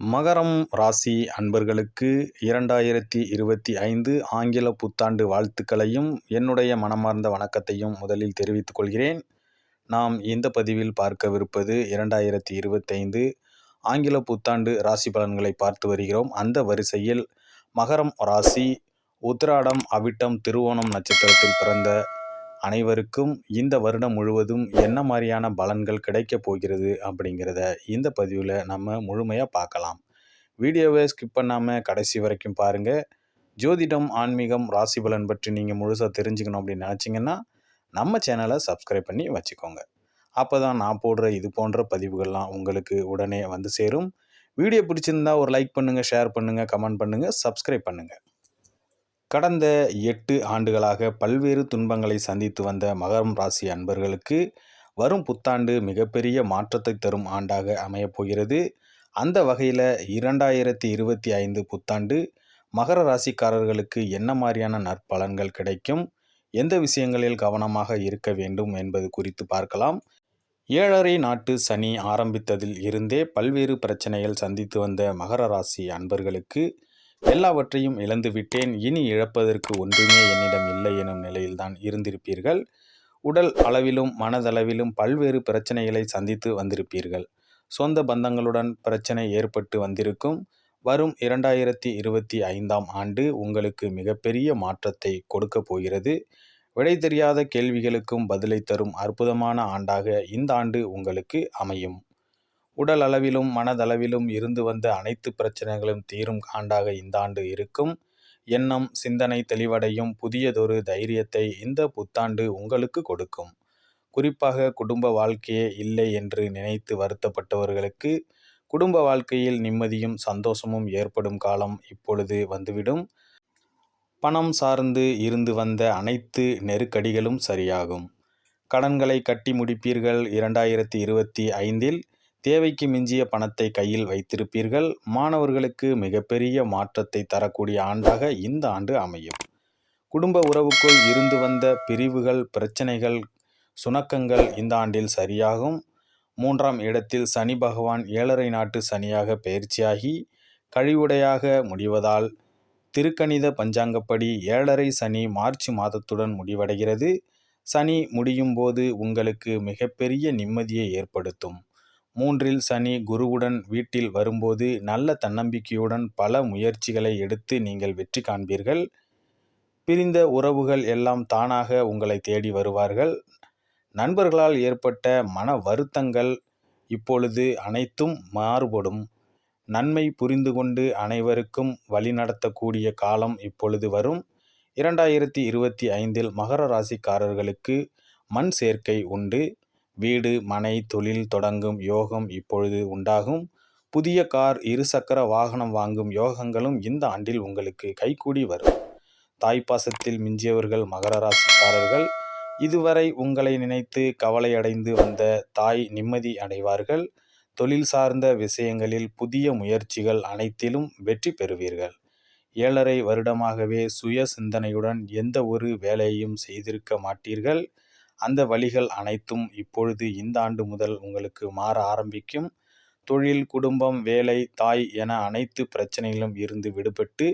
மகரம் ராசி அன்பர்களுக்கு இரண்டாயிரத்தி இருபத்தி ஐந்து ஆங்கில புத்தாண்டு வாழ்த்துக்களையும் என்னுடைய மனமார்ந்த வணக்கத்தையும் முதலில் தெரிவித்துக் கொள்கிறேன். நாம் இந்த பதிவில் பார்க்கவிருப்பது இரண்டாயிரத்தி இருபத்தைந்து ஆங்கில புத்தாண்டு ராசி பலன்களை பார்த்து வருகிறோம். அந்த வரிசையில் மகரம் ராசி உத்திராடம் அவிட்டம் திருவோணம் நட்சத்திரத்தில் பிறந்த அனைவருக்கும் இந்த வருடம் முழுவதும் என்ன மாதிரியான பலன்கள் கிடைக்கப் போகிறது அப்படிங்கிறத இந்த பதிவில் நம்ம முழுமையாக பார்க்கலாம். வீடியோவை ஸ்கிப் பண்ணாமல் கடைசி வரைக்கும் பாருங்கள் ஜோதிடம் ஆன்மீகம் ராசி பலன் பற்றி நீங்கள் முழுசாக தெரிஞ்சுக்கணும் அப்படின்னு நினச்சிங்கன்னா நம்ம சேனலை சப்ஸ்கிரைப் பண்ணி வச்சுக்கோங்க. அப்போ தான் நான் போடுற இது போன்ற பதிவுகள்லாம் உங்களுக்கு உடனே வந்து சேரும். வீடியோ பிடிச்சிருந்தா ஒரு லைக் பண்ணுங்கள் ஷேர் பண்ணுங்கள் கமெண்ட் பண்ணுங்கள் சப்ஸ்கிரைப் பண்ணுங்கள் கடந்த எட்டு ஆண்டுகளாக பல்வேறு துன்பங்களை சந்தித்து வந்த மகரம் ராசி அன்பர்களுக்கு வரும் புத்தாண்டு மிகப்பெரிய மாற்றத்தை தரும் ஆண்டாக அமையப் போகிறது. அந்த வகையில் இரண்டாயிரத்தி இருபத்தி ஐந்து புத்தாண்டு மகர ராசிக்காரர்களுக்கு என்ன மாதிரியான நற்பலன்கள் கிடைக்கும்? எந்த விஷயங்களில் கவனமாக இருக்க வேண்டும் என்பது குறித்து பார்க்கலாம். ஏழரை நாட்டு சனி ஆரம்பித்ததில் இருந்தே பல்வேறு பிரச்சனைகள் சந்தித்து வந்த மகர ராசி அன்பர்களுக்கு எல்லாவற்றையும் இழந்து விட்டேன். இனி இழப்பதற்கு ஒன்றுமே என்னிடம் இல்லை எனும் நிலையில்தான் இருந்திருப்பீர்கள். உடல் அளவிலும் மனதளவிலும் பல்வேறு பிரச்சனைகளை சந்தித்து வந்திருப்பீர்கள். சொந்த பந்தங்களுடன் பிரச்சனை ஏற்பட்டு வந்திருக்கும். வரும் இரண்டாயிரத்தி இருபத்தி ஐந்தாம் ஆண்டு உங்களுக்கு மிகப்பெரிய மாற்றத்தை கொடுக்க போகிறது. விடை தெரியாத கேள்விகளுக்கும் பதிலை தரும் அற்புதமான ஆண்டாக இந்த ஆண்டு உங்களுக்கு அமையும். உடல் அளவிலும் மனதளவிலும் இருந்து வந்த அனைத்து பிரச்சனைகளும் தீரும் காண்டாக இந்த ஆண்டு இருக்கும். எண்ணம் சிந்தனை தெளிவடையும் புதியதொரு தைரியத்தை இந்த புத்தாண்டு உங்களுக்கு கொடுக்கும். குறிப்பாக குடும்ப வாழ்க்கையே இல்லை என்று நினைத்து வருத்தப்பட்டவர்களுக்கு குடும்ப வாழ்க்கையில் நிம்மதியும் சந்தோஷமும் ஏற்படும் காலம் இப்பொழுது வந்துவிடும். பணம் சார்ந்து இருந்து வந்த அனைத்து நெருக்கடிகளும் சரியாகும். கடன்களை கட்டி முடிப்பீர்கள் இரண்டாயிரத்தி இருபத்தி ஐந்தில். தேவைக்கு மிஞ்சிய பணத்தை கையில் வைத்திருப்பீர்கள். மாணவர்களுக்கு மிகப்பெரிய மாற்றத்தை தரக்கூடிய ஆண்டாக இந்த ஆண்டு அமையும். குடும்ப உறவுக்குள் இருந்து வந்த பிரிவுகள் பிரச்சனைகள் சுணக்கங்கள் இந்த ஆண்டில் சரியாகும். மூன்றாம் இடத்தில் சனி பகவான் ஏழரை நாட்டு சனியாக பயிற்சியாகி கழிவுடையாக முடிவதால் திருக்கணித பஞ்சாங்கப்படி ஏழரை சனி மார்ச் மாதத்துடன் முடிவடைகிறது. சனி முடியும் போது உங்களுக்கு மிகப்பெரிய நிம்மதியை ஏற்படுத்தும். மூன்றில் சனி குருவுடன் வீட்டில் வரும்போது நல்ல தன்னம்பிக்கையுடன் பல முயற்சிகளை எடுத்து நீங்கள் வெற்றி காண்பீர்கள். பிரிந்த உறவுகள் எல்லாம் தானாக உங்களை தேடி வருவார்கள். நண்பர்களால் ஏற்பட்ட மன வருத்தங்கள் இப்பொழுது அனைத்தும் மாறுபடும். நன்மை புரிந்து கொண்டு அனைவருக்கும் வழிநடத்தக்கூடிய காலம் இப்பொழுது வரும். இரண்டாயிரத்தி இருபத்தி ஐந்தில் மகர ராசிக்காரர்களுக்கு மண் சேர்க்கை உண்டு. வீடு மனை தொழில் தொடங்கும் யோகம் இப்பொழுது உண்டாகும். புதிய கார் இருசக்கர வாகனம் வாங்கும் யோகங்களும் இந்த ஆண்டில் உங்களுக்கு கைகூடி வரும். தாய்ப்பாசத்தில் மிஞ்சியவர்கள் மகர ராசிக்காரர்கள் இதுவரை உங்களை நினைத்து கவலையடைந்து வந்த தாய் நிம்மதி அடைவார்கள். தொழில் சார்ந்த விஷயங்களில் புதிய முயற்சிகள் அனைத்திலும் வெற்றி பெறுவீர்கள். ஏழரை வருடமாகவே சுய சிந்தனையுடன் எந்த ஒரு வேலையையும் செய்திருக்க மாட்டீர்கள். அந்த வழிகள் அனைத்தும் இப்பொழுது இந்த ஆண்டு முதல் உங்களுக்கு மாற ஆரம்பிக்கும். தொழில் குடும்பம் வேலை தாய் என அனைத்து பிரச்சனைகளும் இருந்து விடுபட்டு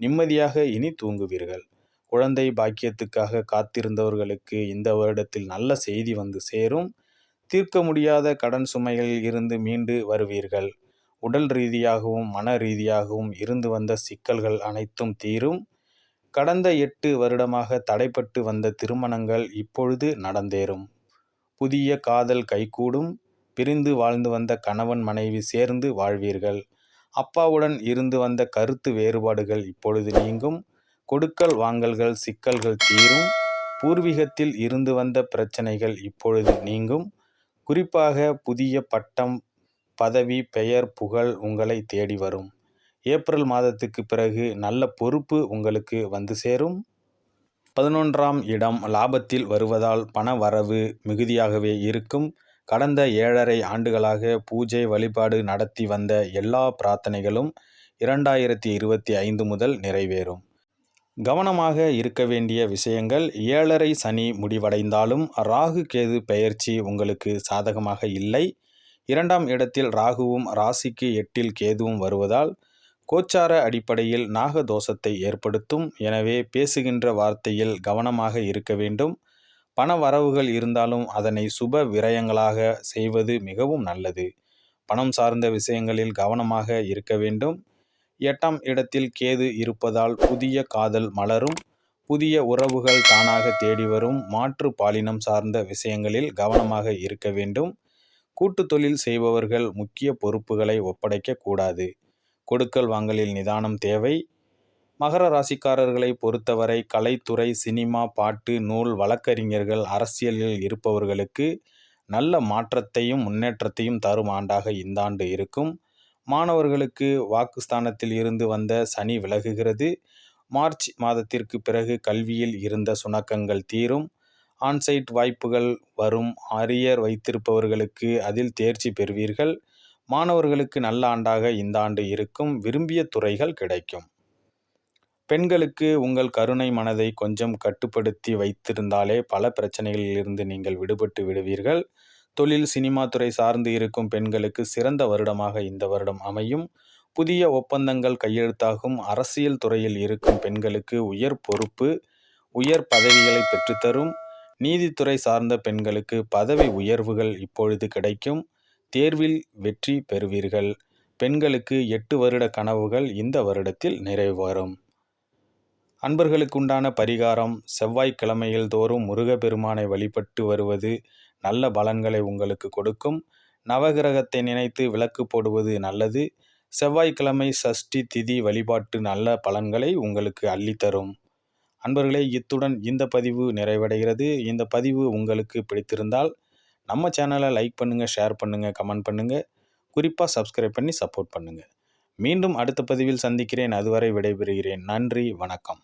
நிம்மதியாக இனி தூங்குவீர்கள். குழந்தை பாக்கியத்துக்காக காத்திருந்தவர்களுக்கு இந்த வருடத்தில் நல்ல செய்தி வந்து சேரும். தீர்க்க முடியாத கடன் சுமைகளில் இருந்து மீண்டு வருவீர்கள். உடல் ரீதியாகவும் மன ரீதியாகவும் இருந்து வந்த சிக்கல்கள் அனைத்தும் தீரும். கடந்த எட்டு வருடமாக தடைப்பட்டு வந்த திருமணங்கள் இப்பொழுது நடந்தேறும். புதிய காதல் கைகூடும். பிரிந்து வாழ்ந்து வந்த கணவன் மனைவி சேர்ந்து வாழ்வீர்கள். அப்பாவுடன் இருந்து வந்த கருத்து வேறுபாடுகள் இப்பொழுது நீங்கும். கொடுக்கல் வாங்கல்கள் சிக்கல்கள் தீரும். பூர்வீகத்தில் இருந்து வந்த பிரச்சனைகள் இப்பொழுது நீங்கும். குறிப்பாக புதிய பட்டம் பதவி பெயர் புகழ் உங்களை தேடி வரும். ஏப்ரல் மாதத்துக்கு பிறகு நல்ல பொறுப்பு உங்களுக்கு வந்து சேரும். பதினொன்றாம் இடம் லாபத்தில் வருவதால் பண வரவு மிகுதியாகவே இருக்கும். கடந்த ஏழரை ஆண்டுகளாக பூஜை வழிபாடு நடத்தி வந்த எல்லா பிரார்த்தனைகளும் இரண்டாயிரத்தி இருபத்தி ஐந்து முதல் நிறைவேறும். கவனமாக இருக்க வேண்டிய விஷயங்கள் ஏழரை சனி முடிவடைந்தாலும் ராகு கேது பெயர்ச்சி உங்களுக்கு சாதகமாக இல்லை. இரண்டாம் இடத்தில் ராகுவும் ராசிக்கு எட்டில் கேதுவும் வருவதால் கோச்சார அடிப்படையில் நாகதோஷத்தை ஏற்படுத்தும். எனவே பேசுகின்ற வார்த்தையில் கவனமாக இருக்க வேண்டும். பண வரவுகள் இருந்தாலும் அதனை சுப விரயங்களாக செய்வது மிகவும் நல்லது. பணம் சார்ந்த விஷயங்களில் கவனமாக இருக்க வேண்டும். எட்டாம் இடத்தில் கேது இருப்பதால் புதிய காதல் மலரும். புதிய உறவுகள் தானாக தேடி வரும். மாற்று பாலினம் சார்ந்த விஷயங்களில் கவனமாக இருக்க வேண்டும். கூட்டு தொழில் செய்பவர்கள் முக்கிய பொறுப்புகளை ஒப்படைக்க கூடாது. கொடுக்கல் வாங்கலில் நிதானம் தேவை. மகர ராசிக்காரர்களை பொறுத்தவரை கலைத்துறை சினிமா பாட்டு நூல் வழக்கறிஞர்கள் அரசியலில் இருப்பவர்களுக்கு நல்ல மாற்றத்தையும் முன்னேற்றத்தையும் தரும் ஆண்டாக இந்த ஆண்டு இருக்கும். மாணவர்களுக்கு வாக்குஸ்தானத்தில் இருந்து வந்த சனி விலகுகிறது. மார்ச் மாதத்திற்கு பிறகு கல்வியில் இருந்த சுணக்கங்கள் தீரும். ஆன்சைட் வாய்ப்புகள் வரும். அரியர் வைத்திருப்பவர்களுக்கு அதில் தேர்ச்சி பெறுவீர்கள். மாணவர்களுக்கு நல்ல ஆண்டாக இந்த ஆண்டு இருக்கும் விரும்பிய துறைகள் கிடைக்கும். பெண்களுக்கு உங்கள் கருணை மனதை கொஞ்சம் கட்டுப்படுத்தி வைத்திருந்தாலே பல பிரச்சனைகளில் இருந்து நீங்கள் விடுபட்டு விடுவீர்கள். தொழில் சினிமா துறை சார்ந்து இருக்கும் பெண்களுக்கு சிறந்த வருடமாக இந்த வருடம் அமையும். புதிய ஒப்பந்தங்கள் கையெழுத்தாகும். அரசியல் துறையில் இருக்கும் பெண்களுக்கு உயர் பொறுப்பு உயர் பதவிகளை பெற்றுத்தரும். நீதித்துறை சார்ந்த பெண்களுக்கு பதவி உயர்வுகள் இப்பொழுது கிடைக்கும். தேர்வில் வெற்றி பெறுவீர்கள். பெண்களுக்கு எட்டு வருட கனவுகள் இந்த வருடத்தில் நிறைவேறும் அன்பர்களுக்குண்டான பரிகாரம் செவ்வாய்க்கிழமையில் தோறும் முருகப்பெருமானை வழிபட்டு வருவது நல்ல பலன்களை உங்களுக்கு கொடுக்கும். நவகிரகத்தை நினைத்து விளக்கு போடுவது நல்லது. செவ்வாய்க்கிழமை சஷ்டி திதி வழிபாட்டு நல்ல பலன்களை உங்களுக்கு அள்ளித்தரும். அன்பர்களே இத்துடன் இந்த பதிவு நிறைவடைகிறது. இந்த பதிவு உங்களுக்கு பிடித்திருந்தால் நம்ம சேனலை லைக் பண்ணுங்கள் ஷேர் பண்ணுங்கள் கமெண்ட் பண்ணுங்கள் குறிப்பாக சப்ஸ்கிரைப் பண்ணி சப்போர்ட் பண்ணுங்கள் மீண்டும் அடுத்த பதிவில் சந்திக்கிறேன். அதுவரை விடைபெறுகிறேன். நன்றி வணக்கம்.